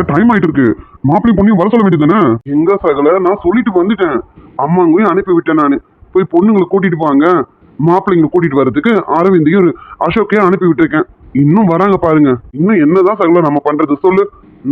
எனக்கு டைம் ஆயிட்டு இருக்கு மாப்பிளையும் பொண்ணையும் வர சொல்ல வேண்டியதானே எங்க சகல? நான் சொல்லிட்டு வந்துட்டேன். அம்மாங்களையும் அனுப்பி விட்டேன் நான். போய் பொண்ணுங்களை கூட்டிட்டு வாங்க. மாப்பிள்ளைங்களை கூட்டிட்டு வர்றதுக்கு அரவிந்தையும் அசோக்கையும் அனுப்பி விட்டுருக்கேன். இன்னும் வராங்க பாருங்க. இன்னும் என்னதான் சகல நம்ம பண்றது சொல்லு.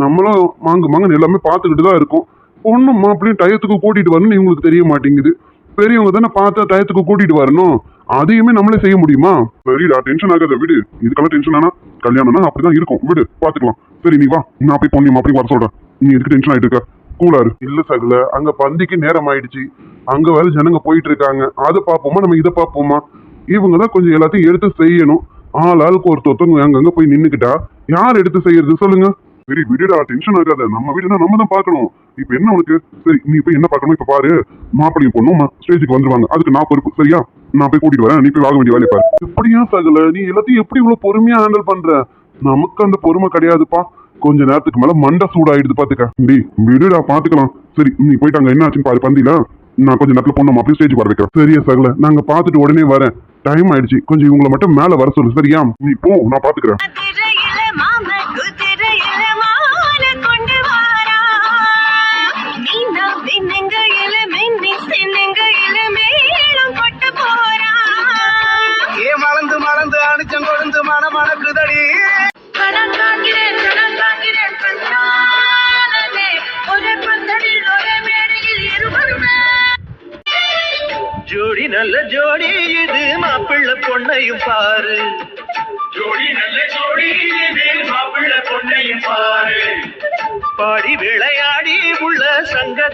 நம்மளும் மாங்கு மாங்கன்னு எல்லாமே பார்த்துக்கிட்டு தான் இருக்கோம். பொண்ணும் மாப்பிளையும் டயத்துக்கு கூட்டிட்டு வரணும்னு இவங்களுக்கு தெரிய மாட்டேங்குது. பெரியவங்க தானே பார்த்தா டயத்துக்கு கூட்டிட்டு வரணும். அதையுமே நம்மளே செய்ய முடியுமா? சரிடா டென்ஷன் ஆகாத விடு. இதுக்கெல்லாம் டென்ஷன் ஆனா கல்யாணம்னா அப்படிதான் இருக்கும். விடு பாத்துக்கலாம். சரி நீ வா. நான் போய் பொண்ணு அப்படி வர சொல்றேன். நீ எதுக்கு டென்ஷன் ஆயிட்டு இருக்க? கூலாரு இல்ல சகல. அங்க பந்திக்கு நேரம் ஆயிடுச்சு. அங்க வேற ஜனங்க போயிட்டு இருக்காங்க. அதை பார்ப்போமா? நம்ம இதை பார்ப்போமா? இவங்க தான் கொஞ்சம் எல்லாத்தையும் எடுத்து செய்யணும். ஆள் ஆளுக்கு ஒருத்தவங்க அங்கங்க போய் நின்னுக்கிட்டா யார் எடுத்து செய்யறது சொல்லுங்க. சரி விடுடா டென்ஷன் ஆகாத. நம்ம வீடுனா நம்ம தான் பார்க்கணும். இப்போ என்ன உனக்கு? சரி நீ போய் என்ன பார்க்கணும்? இப்போ பாரு. மாப்பிள்ளையும் பொண்ணும் ஸ்டேஜுக்கு வந்துருவாங்க. அதுக்கு நான் பொறுப்பு. சரியா? நான் போய் கூட்டிட்டு வரேன். நீ போய் வாங்க வேண்டிய வேலையை பாரு. எப்படியா சகல நீ எல்லாத்தையும் எப்படி இவ்வளவு பொறுமையா ஹேண்டில் பண்ற? நமக்கு அந்த பொறுமை கிடையாதுப்பா. கொஞ்ச நேரத்துக்கு மேல மண்டை சூடாயிடுது பாத்துக்க. டி விடுடா பாத்துக்கலாம். சரி நீ போயிட்டு அங்க என்ன ஆச்சுன்னு பாரு பந்தில நான் கொஞ்சம் நேரத்துல பொண்ணு மாப்பிளையும் ஸ்டேஜ் வர வைக்கிறேன். சரியா சகல. நாங்க பாத்துட்டு உடனே வரேன். டைம் ஆயிடுச்சு. கொஞ்சம் இவங்களை மட்டும் மேல வர சொல்லு சரியா? நீ போ நான் பாத்துக்கிறேன்.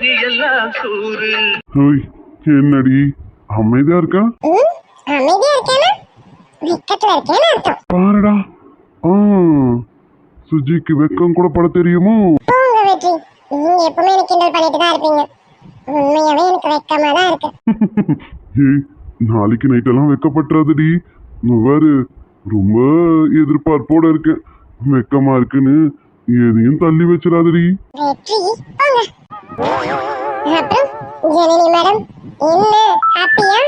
சங்கதி எல்லாம் கூறு ஹோய் என்னடி? அமைதியா இருக்கா? அமைதியா இருக்கேனா? வெக்கத்துல இருக்கேன்னு அர்த்தம். பாருடா. ஆ சுஜிக்கு வெக்கம் கூட பட தெரியுமோ? போங்க வெற்றி. நீங்க எப்பவுமே எனக்கு கிண்டல் பண்ணிட்டு தான் இருப்பீங்க. உண்மையாவே எனக்கு வெக்கமா தான் இருக்கு. ஏய் நாளைக்கு நைட் எல்லாம் வெக்கப்பட்டுறாதுடி. வேறு ரொம்ப எதிர்பார்ப்போட இருக்கேன். வெக்கமா இருக்குன்னு எதையும் தள்ளி வச்சிடாதடி. வெற்றி போங்க. அப்புறம் ஜனனி மேடம் என்ன? ஹாப்பியா?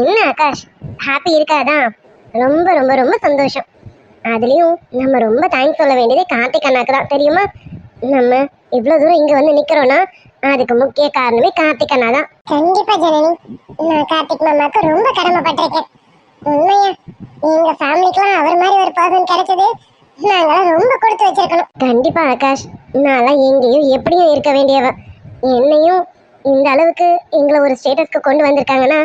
என்ன ஆகாஷ்? ஹாப்பி இருக்காதான் ரொம்ப ரொம்ப ரொம்ப சந்தோஷம். அதுலயும் நம்ம ரொம்ப தேங்க்ஸ் சொல்ல வேண்டியது கார்த்திக் அண்ணாக்கு தான். தெரியுமா? நம்ம இவ்வளவு தூரம் இங்க வந்து நிக்கிறோம்னா அதுக்கு முக்கிய காரணமே கார்த்திக் அண்ணா தான். கண்டிப்பா ஜனனி நான் கார்த்திக் மாமாக்கு ரொம்ப கடமைப்பட்டிருக்கேன். உண்மையா? எங்க ஃபேமிலிக்குலாம் அவர் மாதிரி ஒரு பர்சன் கிடைச்சது நாங்களாம் ரொம்ப கொடுத்து வச்சிருக்கணும். கண்டிப்பா ஆகாஷ். நான்லாம் எங்கேயும் எப்படியும் இருக்க வேண்டியவ. என்னையும் இந்த அளவுக்கு எங்களை ஒரு ஸ்டேட்டஸ்க்கு கொண்டு வந்திருக்காங்கன்னா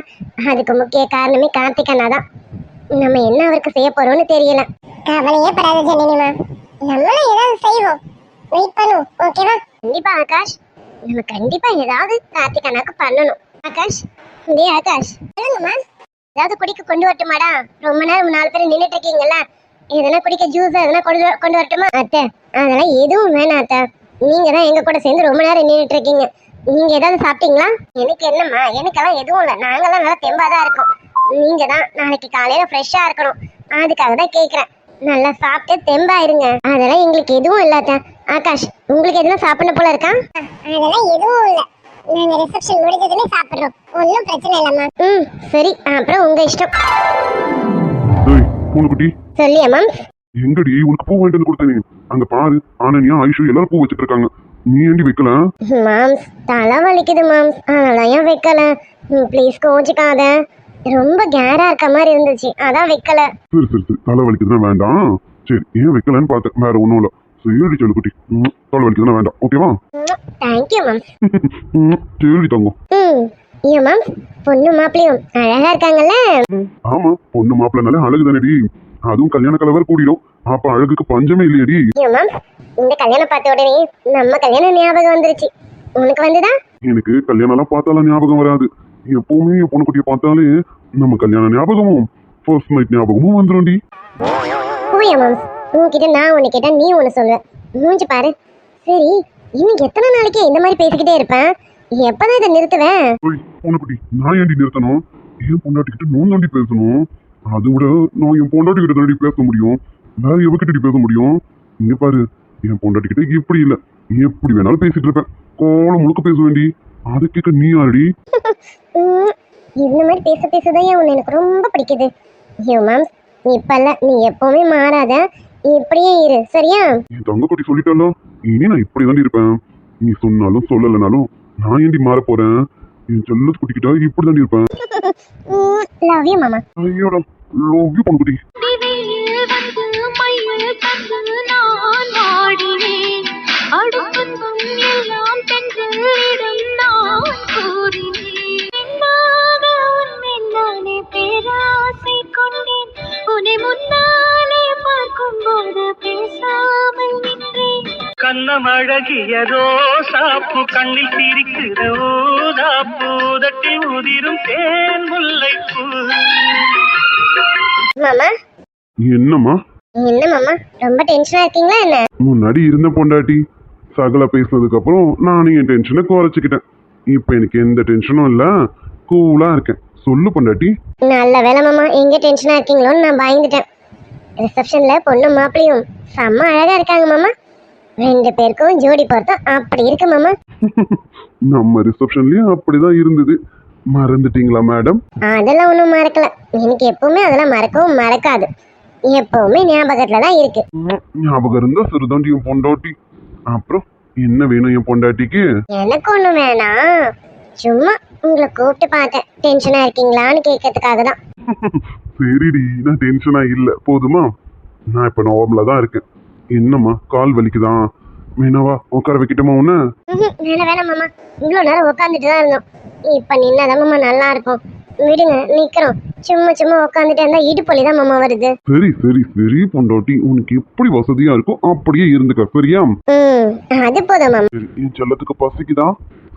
அதுக்கு முக்கிய காரணமே கார்த்திக் அண்ணா தான். நம்ம என்ன அவருக்கு செய்ய போறோம்னு தெரியல. கவலையே படாத ஜனனிமா நம்மளும் ஏதாவது செய்வோம். வெயிட் பண்ணுவோம் ஓகேவா கண்டிப்பா ஆகாஷ். நம்ம கண்டிப்பா ஏதாவது கார்த்திக் அண்ணாக்கு பண்ணணும். ஆகாஷ் டே ஆகாஷ். சொல்லுங்கம்மா ஏதாவது குடிக்க கொண்டு வரட்டுமாடா? ரொம்ப நேரம் நாலு பேர் நின்றுட்டு இருக்கீங்கல்ல. எதனா குடிக்க ஜூஸ் எதனா கொண்டு கொண்டு வரட்டுமா? அத்தை அதெல்லாம் எதுவும் வேணாம் அத்தை. நீங்க தான் எங்க கூட சேர்ந்து ரொம்ப நேரம் நின்றுட்டு இருக்கீங்க. நீங்க ஏதாவது சாப்பிட்டீங்களா? எனக்கு என்னம்மா எனக்கெல்லாம் எதுவும் இல்லை. நாங்கெல்லாம் நல்லா தெம்பா தான் இருக்கோம். நீங்க தான் நாளைக்கு காலையில ஃப்ரெஷ்ஷா இருக்கணும். அதுக்காக தான் கேக்குறேன். நல்லா சாப்பிட்டு தெம்பா இருங்க அதெல்லாம் எங்களுக்கு எதுவும் இல்ல அத்தை. ஆகாஷ் உங்களுக்கு எதுவும் சாப்பிடணும் போல இருக்கா? அதெல்லாம் எதுவும் இல்ல. நாங்க ரிசப்ஷன் முடிஞ்சதுமே சாப்பிடுறோம். ஒன்றும் பிரச்சனை இல்லம்மா. ம் சரி. அப்புறம் உங்க இஷ்டம். பூனைக்குட்டி. சொல்லியா மேம் எங்கடி? உனக்கு பூ வாங்கிட்டு வந்து கொடுத்தேனே. அங்க பாரு ஆனனியா ஐஷு எல்லாரும் பூ வச்சிட்டு இருக்காங்க நீ ஏண்டி வைக்கல? மாம்ஸ் தலை வலிக்குது மாம்ஸ் அதெல்லாம் வைக்கல? ப்ளீஸ் கோச்சிக்காத. ரொம்ப கேரா இருக்க மாதிரி இருந்துச்சு. அதான் வைக்கல. சரி சரி சரி. தலை வலிக்குதுன்னா வேண்டாம். சரி ஏன் வைக்கலன்னு பார்த்தேன். வேற ஒன்றும் இல்லை. சரி செல்லுக்குட்டி ம், தலை வலிக்குதுன்னா வேண்டாம். ஓகேவா தேங்க்யூ மேம்ஸ் சரி தங்கம் ம் ஏன் மேம்ஸ் பொண்ணு மாப்பிளையும் அழகா இருக்காங்கல்ல? ஆமா பொண்ணு மாப்பிள்ளனாலே அழகு தானடி அதுவும் கல்யாண கலவர் கூடிடும். அப்ப அழகுக்கு பஞ்சமே இல்லையடி. இந்த கல்யாணம் பார்த்த உடனே நம்ம கல்யாணம் ஞாபகம் வந்துருச்சு. உனக்கு வந்துதா? எனக்கு கல்யாணம் எல்லாம் பார்த்தாலும் ஞாபகம் வராது. எப்பவுமே என் பொண்ணுக்குட்டியை பார்த்தாலே நம்ம கல்யாண ஞாபகமும் ஃபர்ஸ்ட் நைட் ஞாபகமும் வந்துடும்டி போயா மேம்ஸ் உன்கிட்ட நான் ஒன்று கேட்டா நீ ஒன்று சொல்லுவ. மூஞ்சி பாரு. சரி இன்னும் எத்தனை நாளைக்கு இந்த மாதிரி பேசிக்கிட்டே இருப்பேன்? எப்பதான் இதை நிறுத்துவேன் ஓய் பொண்ணுக்குட்டி நான் ஏண்டி நிறுத்தணும்? என் பொண்டாட்டிக்கிட்ட நோன் தாண்டி பேசணும். அதை விட நான் என் பொண்டாட்டி கிட்ட தாண்டி பேச முடியும். வேற எவகிட்ட பேச முடியும்? இங்க பாரு என் பொண்டாட்டிக்கிட்ட இப்படி இல்ல. எப்படி வேணாலும் பேசிட்டு இருப்பேன். கோலம் முழுக்க பேச வேண்டி. அதை கேட்க நீ ம், இந்த மாதிரி பேச பேசதான் உன்னை எனக்கு ரொம்ப பிடிக்குது. ஐயோ மேம் இப்பல்ல நீ எப்பவுமே மாறாத. இப்படியே இரு சரியா? என் தங்க குட்டி சொல்லிட்டாலோ இனி நான் இப்படி தாண்டி இருப்பேன். நீ சொன்னாலும் சொல்லலைனாலும் நான் ஏண்டி மாற போறேன்? என் செல்லத்து குட்டிக்கிட்டா இப்படி தாண்டி இருப்பேன் லவ் யூ மாமா ஐயோடா. லவ் யூ நின்றேன். கண்ணம் அழகிய ரோசாப்பு கண்ணில் சிரிக்கிற ஊதாப்பு உதட்டில் உதிரும் தேன் முல்லைப்பூ. மாமா. என்னம்மா? என்ன மாமா? ரொம்ப டென்ஷனா இருக்கீங்களா என்ன? முன்னாடி இருந்த பொண்டாட்டி சகல பேசினதுக்கு அப்புறம் நானும் என் டென்ஷனை குறைச்சிக்கிட்டேன். இப்போ எனக்கு எந்த டென்ஷனும் இல்லை. கூலா இருக்கேன். சொல்லு பொண்டாட்டி. நல்ல வேலை மாமா எங்க டென்ஷனா இருக்கீங்களோன்னு நான் பயந்துட்டேன். ரிசப்ஷன்ல பொண்ணு மாப்பிளையும் செம்ம அழகா இருக்காங்க மாமா. ரெண்டு பேருக்கும் ஜோடி பொருத்தம் அப்படி இருக்கு மாமா. நம்ம ரிசப்ஷன்லயும் அப்படிதான் இருந்தது. மறந்துட்டீங்களா மேடம் அதெல்லாம் ஒன்றும் மறக்கல. எனக்கு எப்பவுமே அதெல்லாம் மறக்கவும் மறக்காது. எப்பவுமே ஞாபகத்துல தான் இருக்கு. ஞாபகம் இருந்தா சிறுதாண்டி என் பொண்டாட்டி. அப்புறம் என்ன வேணும் என் பொண்டாட்டிக்கு? எனக்கு ஒன்றும் வேணாம். சும்மா உங்களை கூப்பிட்டு பார்த்தேன். டென்ஷனா இருக்கீங்களான்னு கேட்கறதுக்காக தான். சரிடி நான் டென்ஷனா இல்ல. போதுமா? நான் இப்ப நார்மலா தான் இருக்கேன். என்னம்மா கால் வலிக்குதான் வேணாவா உட்கார வைக்கட்டுமா உன்ன? வேணாம் வேணாம் மாமா. இவ்வளோ நேரம் உட்காந்துட்டு தான் இருந்தோம். இப்போ நின்னாதான் மாமா நல்லா இருக்கும். விடுங்க நிக்கிறோம். சும்மா சும்மா உட்காந்துட்டு இருந்தா இடுப்பொலி தான் மாமா வருது. சரி சரி சரி பொண்டாட்டி. உனக்கு எப்படி வசதியா இருக்கோ அப்படியே இருந்துக்க சரியா? அது போதும் மாமா. சரி என் செல்லத்துக்கு பசிக்குதா?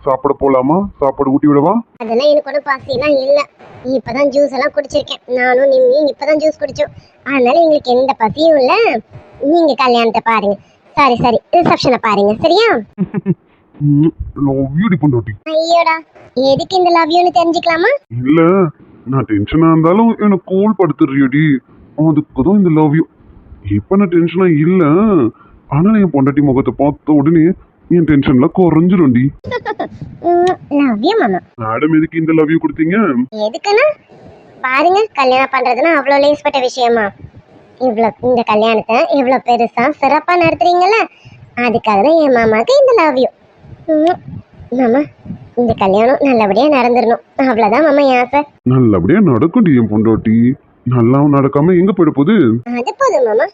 சாப்பிட போலாமா? சாப்பாடு ஊட்டி விடவா? அதெல்லாம் எனக்கு ஒன்றும் பசிலாம் இல்லை. இப்பதான் ஜூஸ் எல்லாம் குடிச்சிருக்கேன். நானும் நிம்மியும் இப்பதான் ஜூஸ் குடிச்சோம். அதனால எங்களுக்கு எந்த பசியும் இல்லை. நீங்க கல்யாணத்தை பாருங்க. சரி சரி. ரிசப்ஷனை பாருங்க சரியா? லவ் யூடி பொண்டாட்டி ஐயோடா. எதுக்கு இந்த லவ் யூன்னு தெரிஞ்சுக்கலாமா? இல்ல நான் டென்ஷனா இருந்தாலும் எனக்கு கூல் படுத்துறியடி அதுக்கு தான் இந்த லவ் யூ இப்ப நான் டென்ஷனா இல்ல. ஆனா என் பொண்டாட்டி முகத்தை பார்த்த உடனே என் டென்ஷன்லாம் குறைஞ்சிரும்டி. லவ் யூ மாமா. மேடம் எதுக்கு இந்த லவ் யூ கொடுத்தீங்க? எதுக்குன்னா? பாருங்க கல்யாணம் பண்றதுன்னா அவ்வளோ லேஸ்பட்ட விஷயமா. இவ்வளோ இந்த கல்யாணத்தை இவ்வளோ பெருசா சிறப்பா நடத்துறீங்கல்ல? அதுக்காக தான் என் மாமாக்கு இந்த லவ் யூ மாமா. இந்த கல்யாணம் நல்லபடியா நடந்துடணும் அவ்வளோதான் மாமா என் ஆசை. நல்லபடியா நடக்கும்டி என் பொண்டாட்டி. நல்லா நடக்காம எங்க போயிட போகுது? அது போதும் மாமா.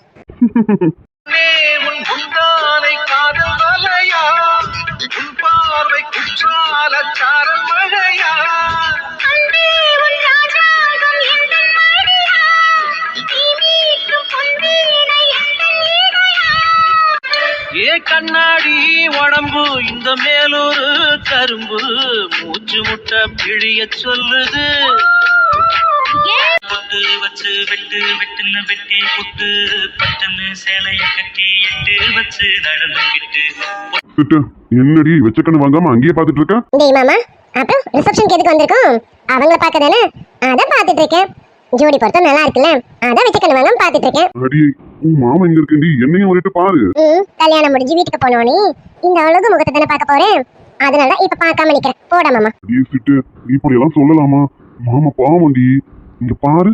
பார்வை குற்றால சாரல் மழையா கண்ணாடி உடம்பு இந்த மேலொரு கரும்பு. மூச்சு முட்டை பிழிய சொல்லுது. பொட்டு வச்சு வெட்டு வெட்டுன்னு வெட்டி புட்டு பட்டுன்னு சேலைய கட்டி எட்டு வச்சு நடந்துக்கிட்டு சிட்டு என்னடி வெச்சக்கண்ணு வாங்காம அங்கேயே பாத்துட்டு இருக்க டேய் மாமா அப்புறம் ரிசப்ஷனுக்கு எதுக்கு வந்திருக்கோம்? அவங்கள பார்க்க தானே அதான் பார்த்துட்டு இருக்கேன் ஜோடி பொருத்தம் நல்லா இருக்குல்ல? அதான் வச்சு கண்ணு வாங்காம பார்த்துட்டு இருக்கேன் அடி உன் மாமா எங்க இருக்குண்டி என்னையும் வந்துட்டு பாரு. கல்யாணம் முடிஞ்சு வீட்டுக்கு போனோனே இந்த அழகு முகத்தை தானே பார்க்க போறேன்? அதனால தான் இப்ப பார்க்காம நிக்கிறேன். போடா மாமா. அடியே சிட்டு. இப்படி எல்லாம் சொல்லலாமா? மாமா பாவண்டி இங்க பாரு.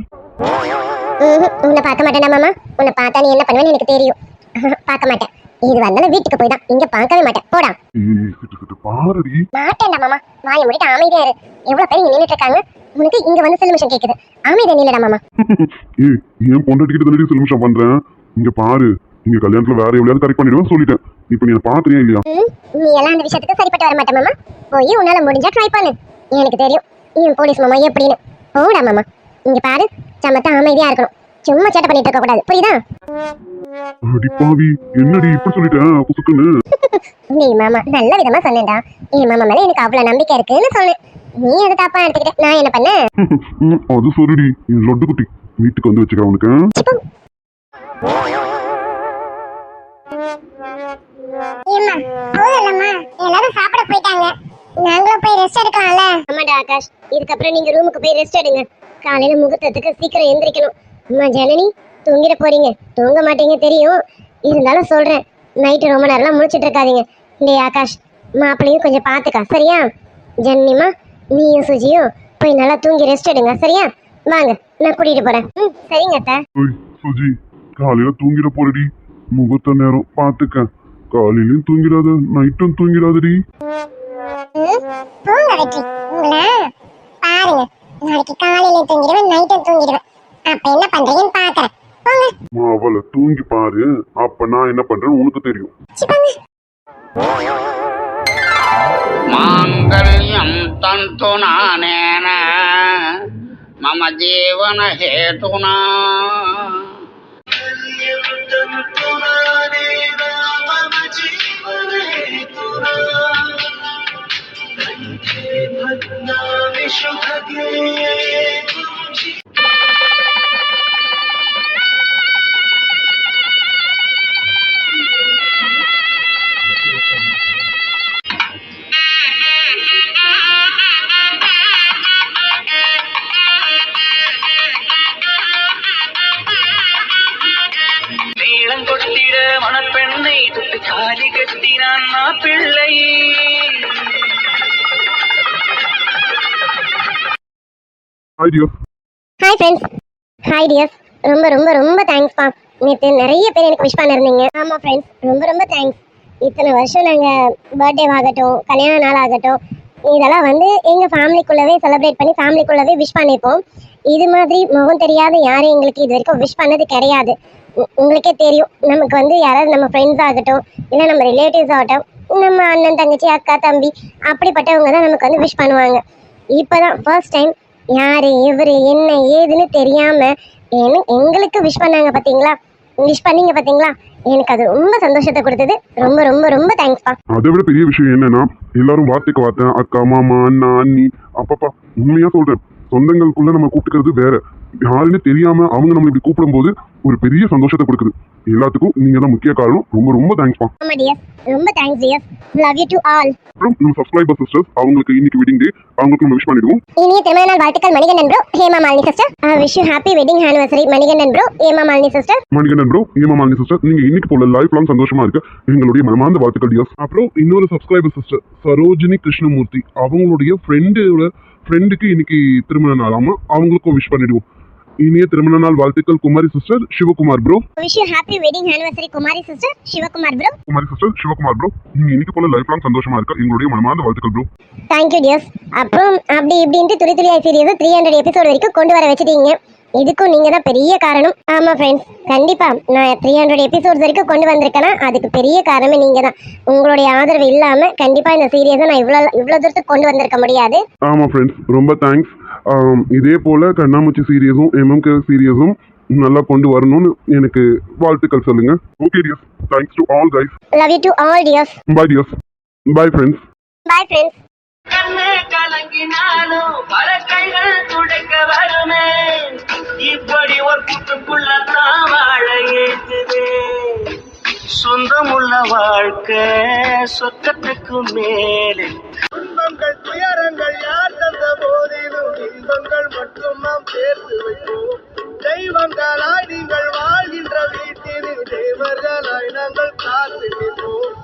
உன்னை பார்க்க மாட்டேன்டா மாமா. உன்னை பார்த்தா நீ என்ன பண்ணுவேன்னு எனக்கு தெரியும். பார்க்க மாட்டேன். இது வந்தாலும் வீட்டுக்கு போய் தான். இங்க பார்க்கவே மாட்டேன். போடா. பாருடி. மாட்டேன்டா மாமா. வாயை மூடிட்டு அமைதியா இரு. எவ்வளவு பேர் இங்க நின்னுட்டு இருக்காங்க? உனக்கு இங்க வந்து செல்மிஷன் கேக்குது. அமைதியா நில்லடா மாமா. ஏய் ஏன் பொண்டாட்டி கிட்ட செல்மிஷம் பண்றேன்? இங்க பாரு. இங்க கல்யாணத்துல வேற எவ்வளவு கரெக்ட் பண்ணிடுவேன் சொல்லிட்டேன். இப்போ நீ பாக்குறியா இல்லையா? நீ எல்லாம் அந்த விஷயத்துக்கு சரிப்பட்டு வர மாட்டேன் மாமா. போய் உன்னால முடிஞ்சா ட்ரை பண்ணு. எனக்கு தெரியும். என் போலீஸ் மாமா எப்படின்னு. போடா மாமா. இங்க பாரு. சமத்தா அமைதியா இருக்கணும். சும்மா சேட்டை பண்ணிட்டு இருக்க கூடாது. புரியுதா? அடி பாவி. என்னடி இப்படி சொல்லிட்டேன் புசுக்குன்னு? நீ மாமா நல்ல விதமா சொன்னேன்டா. என் மாமா மேல எனக்கு அவ்வளவு நம்பிக்கை இருக்குன்னு சொன்னேன். நீ அதை தப்பா எடுத்துக்கிட்ட. நான் என்ன பண்ணேன்? அது சரிடி. என் லொட்டு குட்டி வீட்டுக்கு வந்து வச்சுக்கிறேன் உனக்கு. ஆகாஷ் இதுக்கப்புறம் நீங்க ரூமுக்கு போய் ரெஸ்ட் எடுங்க. காலையில முகூர்த்தத்துக்கு சீக்கிரம் எந்திரிக்கணும். அம்மா ஜனனி தூங்கிட போறீங்க. தூங்க மாட்டீங்க தெரியும். இருந்தாலும் சொல்றேன். நைட்டு ரொம்ப நேரம்லாம் முழிச்சிட்டு இருக்காதீங்க. டேய் ஆகாஷ் மாப்பிளையும் கொஞ்சம் பார்த்துக்கா சரியா? ஜன்னிமா நீயும் சுஜியும் போய் நல்லா தூங்கி ரெஸ்ட் எடுங்க சரியா? வாங்க நான் கூட்டிட்டு போறேன். ம் சரிங்க அத்தை. ஓய் சுஜி. காலையில தூங்கிட போறடி. முகத்த நேரம் பாத்துக்க காலையிலயும் தூங்கிடாத நைட்டும் தூங்கிடாதடி. அவளை தூங்கி பாரு. அப்ப நான் என்ன பண்றேன்னு உனக்கு தெரியும். மாங்கல்யம் தந்து நானேன மம ஜீவன ஹேதுனா. மணப்பெண்ணை தொட்டு காலி கட்டினான் மாப்பிள்ளை idea hi friends hi dears ரொம்ப ரொம்ப ரொம்ப தேங்க்ஸ்ப்பா நேற்று நிறைய பேர் எனக்கு விஷ் பண்ணிருந்தீங்க. ஆமாம் ஃப்ரெண்ட்ஸ் ரொம்ப ரொம்ப தேங்க்ஸ் இத்தனை வருஷம் நாங்கள் பர்த்டே ஆகட்டும் கல்யாண நாள் ஆகட்டும் இதெல்லாம் வந்து எங்கள் ஃபேமிலிக்குள்ளவே செலிப்ரேட் பண்ணி ஃபேமிலிக்குள்ளவே விஷ் பண்ணிப்போம். இது மாதிரி முகம் தெரியாத யாரும் எங்களுக்கு இது வரைக்கும் விஷ் பண்ணது கிடையாது. உங்களுக்கே தெரியும். நமக்கு வந்து யாராவது நம்ம ஃப்ரெண்ட்ஸ் ஆகட்டும் இல்லை நம்ம ரிலேட்டிவ்ஸ் ஆகட்டும் நம்ம அண்ணன் தங்கச்சி அக்கா தம்பி அப்படிப்பட்டவங்க தான் நமக்கு வந்து விஷ் பண்ணுவாங்க. இப்போ தான் ஃபர்ஸ்ட் டைம் யார் எவர் என்ன ஏதுன்னு தெரியாமல் எனக்கு எங்களுக்கு விஷ் பண்ணாங்க பார்த்தீங்களா விஷ் பண்ணீங்க பாத்தீங்களா? எனக்கு அது ரொம்ப சந்தோஷத்தை கொடுத்தது. ரொம்ப ரொம்ப ரொம்ப தேங்க்ஸ்ப்பா அதை விட பெரிய விஷயம் என்னன்னா எல்லாரும் வார்த்தைக்கு வார்த்தை அக்கா மாமா அண்ணா அண்ணி அப்பப்பா உண்மையா சொல்றேன். சொந்தங்களுக்குள்ள நம்ம கூப்பிட்டுக்கிறது வேற. யாருன்னு தெரியாம அவங்க நம்ம இப்படி கூப்பிடும்போது ஒரு பெரிய சந்தோஷத்தை கொடுக்குது. எல்லாத்துக்கும் நீங்க தான் முக்கிய காரணம். ரொம்ப ரொம்ப ஆமா டியர்ஸ் ரொம்ப thanks dears love you to all அப்புறம் நம்ம சப்ஸ்கிரைபர் சிஸ்டர்ஸ் அவங்களுக்கு இன்னைக்கு வெட்டிங் டே அவங்களுக்கு நம்ம விஷ் பண்ணிடுவோம். இனிய திருமண நாள் வாழ்த்துக்கள் Manikandan bro Hema Malini sister wish you happy wedding anniversary Manikandan bro Hema Malini sister Manikandan bro Hema Malini sister நீங்க இன்னைக்கு போல லைஃப் லாங் சந்தோஷமா இருக்கு. எங்களுடைய மனமார்ந்த வாழ்த்துக்கள் டியர்ஸ் அப்புறம் இன்னொரு சப்ஸ்கிரைபர் சிஸ்டர் சரோஜினி கிருஷ்ணமூர்த்தி. அவங்களுடைய ஃப்ரெண்டோட ஃப்ரெண்டுக்கு இன்னைக்கு திருமண நாளாமா அவங்களுக்கும் விஷ் பண்ணிடுவோம். இனிய திருமண நாள் வாழ்த்துக்கள் Kumari sister Sivakumar bro wish you happy wedding anniversary Kumari sister Sivakumar bro Kumari sister Sivakumar bro நீங்க இன்னைக்கு போல லைஃப் லாங் சந்தோஷமா இருக்க? எங்களுடைய மனமார்ந்த வாழ்த்துக்கள் ப்ரோ தேங்க்யூ டியர்ஸ் அப்புறம் அப்படி இப்படின்ட்டு துளி துளியாய் சீரியஸ் த்ரீ ஹண்ட்ரட் எபிசோட் வரைக்கும் கொண்டு வர வச்சிட்டீங்க. இதுக்கும் நீங்க தான் பெரிய காரணம். ஆமா ஃப்ரெண்ட்ஸ் கண்டிப்பா. நான் த்ரீ ஹண்ட்ரட் எபிசோட்ஸ் வரைக்கும் கொண்டு வந்திருக்கேன்னா அதுக்கு பெரிய காரணமே நீங்க தான். உங்களுடைய ஆதரவு இல்லாம கண்டிப்பா இந்த சீரியஸை நான் இவ்வளோ இவ்வளோ தூரத்துக்கு கொண்டு வந்திருக்க முடியாது. ஆமா ஃப்ரெண்ட்ஸ் ரொம்ப தேங்க்ஸ் இதே போல கண்ணாமூச்சி சீரியஸும் எம்எம்கே சீரியஸும் நல்லா கொண்டு வரணும்னு எனக்கு வாழ்த்துக்கள் சொல்லுங்க. Okay dears thanks to all guys love you to all dears bye dears bye friends bye friends கண்ணு கலங்கினாலும் சொர்க்கத்துக்கு மேலே துன்பங்கள் துயரங்கள் யார் தந்த போதிலும் இன்பங்கள் மட்டும் நாம் சேர்த்து வைப்போம். தெய்வங்களாய் நீங்கள் வாழ்கின்ற வீட்டில் தேவர்களாய் நாங்கள் காத்து நிற்போம்.